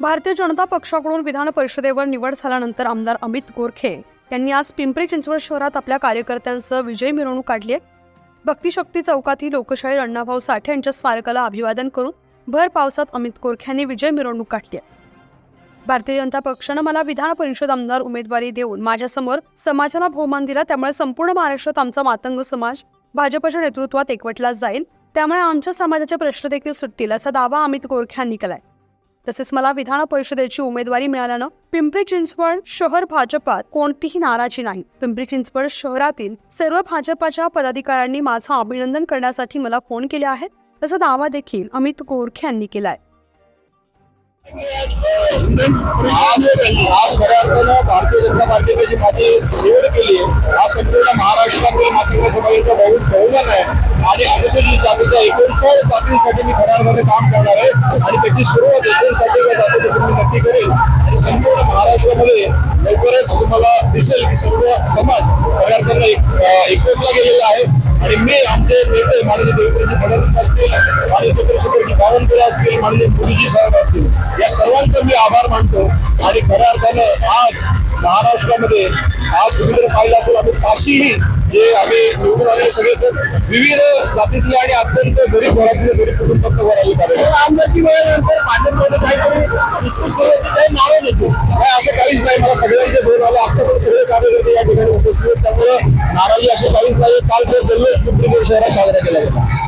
भारतीय जनता पक्षाकडून विधान परिषदेवर निवड झाल्यानंतर आमदार अमित गोरखे यांनी आज पिंपरी चिंचवड शहरात आपल्या कार्यकर्त्यांसह विजय मिरवणूक काढली आहे. भक्तिशक्ती चौकातील लोकशाही अण्णाभाऊ साठे यांच्या स्मारकाला अभिवादन करून भर पावसात अमित गोरखे यांनी विजय मिरवणूक काढली आहे. भारतीय जनता पक्षानं मला विधान परिषद आमदार उमेदवारी देऊन माझ्यासमोर समाजाला बहुमान दिला त्यामुळे संपूर्ण महाराष्ट्रात आमचा मातंग समाज भाजपच्या नेतृत्वात एकवटला जाईल त्यामुळे आमच्या समाजाचे प्रश्न देखील सुटतील असा दावा अमित गोरखे यांनी केलाय. तसेच मला विधान परिषदेची उमेदवारी मिळाल्यानं पिंपरी चिंचवड शहर भाजपात कोणतीही नाराजी नाही. पिंपरी चिंचवड शहरातील सर्व भाजपाच्या पदाधिकाऱ्यांनी माझं अभिनंदन करण्यासाठी मला फोन केले आहेत. तसा दावा देखील अमित गोरखे यांनी केलाय. भारतीय जनता पार्टीने जी माझी निवड केली आहे हा संपूर्ण महाराष्ट्रातील मातृत्व समाजाचा बहुमान आहे. आणि अनुसूचित जातीच्या एकोणसाठ जातींसाठी मी करारमध्ये काम करणार आहे आणि त्याची सुरुवात एकोणसाठीच्या जातीपासून मी नक्की करेल. आणि संपूर्ण महाराष्ट्रामध्ये लवकरच तुम्हाला दिसेल की सर्व समाज खऱ्या एक- एकवटला गेलेला आहे. आणि मी आमचे नेते माननीय देवेंद्रजी फडणवीस असतील माननीय चंद्रशेखरजी बावनकुळे असतील माननीय मोदीजी साहेब असतील या सर्वांचा मी आभार मानतो. आणि खऱ्या अर्थानं आज महाराष्ट्रामध्ये आज तुम्ही जर पाहिलं असेल आम्ही पाचही जे आम्ही निवडून आलेले सगळे तर विविध जातीतले आणि अत्यंत गरीब घरातले गरीब कुटुंबातलं वर आले कार्य आमदारकी वेळेनंतर भाजपमध्ये काहीतरी काही नावं देतो नाही असं काहीच नाही. मला सगळ्यांचे बोल आले. आतापर्यंत सगळे कार्यकर्ते या ठिकाणी उपस्थित आहेत. त्यामुळे नाराजी असे काहीच नाही. काल तर जल्लोष पिंपरी शहरात साजरा केला गेला.